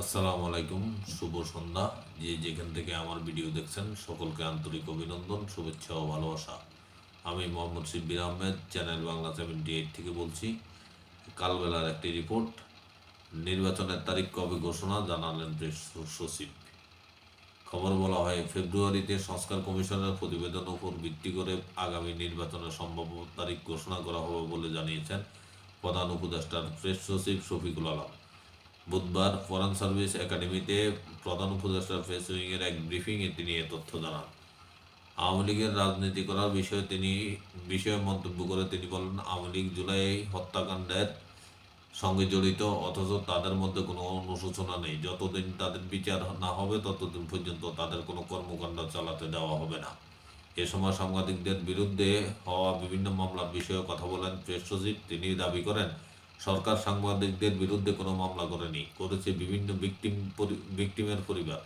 আসসালামু আলাইকুম, শুভ সন্ধ্যা। যে যেখান থেকে আমার ভিডিও দেখছেন, সকলকে আন্তরিক অভিনন্দন, শুভেচ্ছা ও ভালোবাসা। আমি Mohammad Shibbir Ahmed, channel Bangla seventy eight থেকে বলছি, কালবেলার একটি রিপোর্ট। নির্বাচনের তারিখ কবে ঘোষণা জানালেন সচিব। খবর বলা হয়, ফেব্রুয়ারিতে সংস্কার কমিশনের প্রতিবেদন উপর ভিত্তি করে আগামী নির্বাচনের সম্ভাব্য তারিখ ঘোষণা করা হবে বলে জানিয়েছেন প্রধান উপদেষ্টার প্রেস সচিব শফিকুল আলম। বুধবার ফরেন সার্ভিস একাডেমিতে প্রধান উপদেষ্টা প্রেস উইংয়ের এক ব্রিফিংয়ে তিনি এ তথ্য জানান। আওয়ামী লীগের রাজনীতি করার বিষয়ে তিনি, বিষয়ে মন্তব্য করে তিনি বলেন, আওয়ামী লীগ জুলাই হত্যাকাণ্ডের সঙ্গে জড়িত, অথচ তাদের মধ্যে কোনো অনুশোচনা নেই। যতদিন তাদের বিচার না হবে, ততদিন পর্যন্ত তাদের কোনো কর্মকাণ্ড চালাতে দেওয়া হবে না। এ সময় সাংবাদিকদের বিরুদ্ধে হওয়া বিভিন্ন মামলার বিষয়ে কথা বলেন প্রেস সচিব। তিনি দাবি করেন সরকার সাংবাদিকদের বিরুদ্ধে কোনো মামলা করেনি, করেছে বিভিন্ন ভিকটিম ভিকটিমের পরিবার।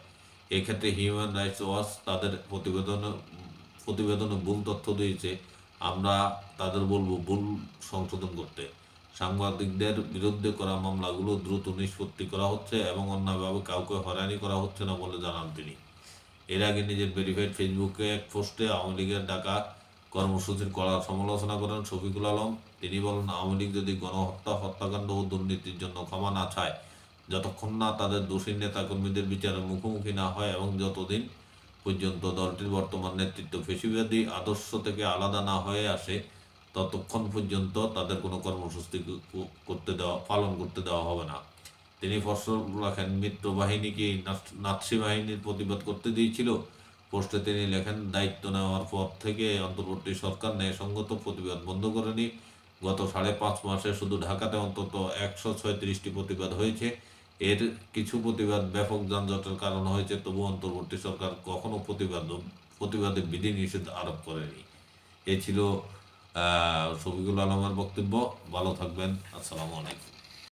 এক্ষেত্রে হিউম্যান রাইটস ওয়াচ তাদের প্রতিবেদন, প্রতিবেদনে ভুল তথ্য দিয়েছে। আমরা তাদের বলব ভুল সংশোধন করতে। সাংবাদিকদের বিরুদ্ধে করা মামলাগুলো দ্রুত নিষ্পত্তি করা হচ্ছে এবং অন্যভাবে কাউকে হয়রানি করা হচ্ছে না বলে জানান তিনি। এর আগে নিজের ভেরিফাইড ফেসবুকে এক পোস্টে আওয়ামী লীগের ডাকা কর্মসূচির কড়া সমালোচনা করেন শফিকুল আলম। তিনি বলেন, আওয়ামী লীগ যদি গণহত্যা, হত্যাকাণ্ড ও দুর্নীতির জন্য ক্ষমা না চায়, যতক্ষণ না তাদের দোষী নেতাকর্মীদের বিচারের মুখোমুখি না হয় এবং যতদিন পর্যন্ত দলটির বর্তমান নেতৃত্ব ফেসিবাদী আদর্শ থেকে আলাদা না হয়ে আসে, ততক্ষণ পর্যন্ত তাদের কোনো কর্মসূচি করতে দেওয়া, পালন করতে দেওয়া হবে না। তিনি ফসল রাখেন, মিত্র বাহিনীকে নাৎসি বাহিনীর প্রতিবাদ করতে দিয়েছিল। পোস্টে তিনি লেখেন, দায়িত্ব নেওয়ার পর থেকে অন্তর্বর্তী সরকার ন্যায়সঙ্গত প্রতিবাদ বন্ধ করেনি। গত সাড়ে পাঁচ মাসে শুধু ঢাকাতে অন্তত একশো ছয়ত্রিশটি প্রতিবাদ হয়েছে। এর কিছু প্রতিবাদ ব্যাপক যানজটের কারণ হয়েছে তবু অন্তর্বর্তী সরকার কখনো প্রতিবাদ প্রতিবাদে বিধি নিষেধ আরোপ করেনি। এ ছিল শফিকুল আলমের বক্তব্য। ভালো থাকবেন। আসসালামু আলাইকুম।